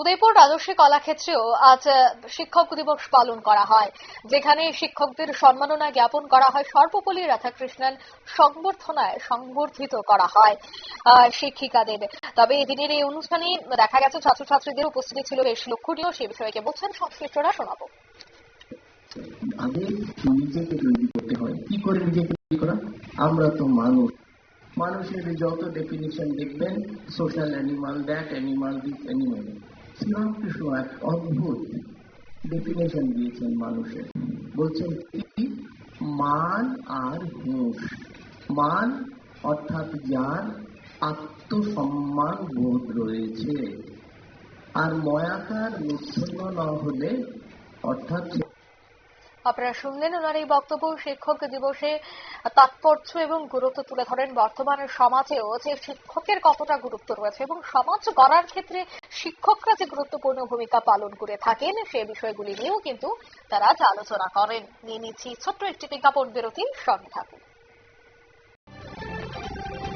উদয়পুর রাজস্বী কলাক্ষেত্রেও আজ শিক্ষক দিবস পালন করা হয়। যেখানে শিক্ষকদের সম্মাননা জ্ঞাপন করা হয়। সর্বপল্লী রাধাকৃষ্ণন সংবর্ধনায় সংবর্ধিত করা হয় শিক্ষিকাদের। তবে এদিনের এই অনুষ্ঠানে দেখা গেছে, ছাত্রছাত্রীদের উপস্থিতি ছিল বেশ লক্ষণীয়। সে বিষয়কে বলছেন সংশ্লিষ্টরা, শোনাবো। নিজেকে তৈরি করতে হয়। কি করে নিজেকে তৈরি করা? আমরা তো মানুষ। মানুষের যত ডেফিনিশন দেখবেন social animal that animal this animal Sriramakrishna এক অদ্ভুত ডেফিনেশন দিয়েছেন মানুষের। বলছেন মান আর হুঁশ মান অর্থাৎ যার আত্মসম্মান বোধ রয়েছে। আর ময়াকার মূর্ধন্য না হলে অর্থাৎ আপনারা শুনলেন ওনার এই বক্তব্য। শিক্ষক দিবসে তাৎপর্য এবং গুরুত্ব তুলে ধরেন বর্তমান সমাজেও যে শিক্ষকের কতটা গুরুত্ব রয়েছে এবং সমাজ গড়ার ক্ষেত্রে শিক্ষকরা যে গুরুত্বপূর্ণ ভূমিকা পালন করে থাকেন, সে বিষয়গুলি নিয়েও কিন্তু তারা আজ আলোচনা করেন। নিয়ে নিচ্ছি ছোট্ট একটি বিজ্ঞাপন বিরতি সঙ্গে থাকুন।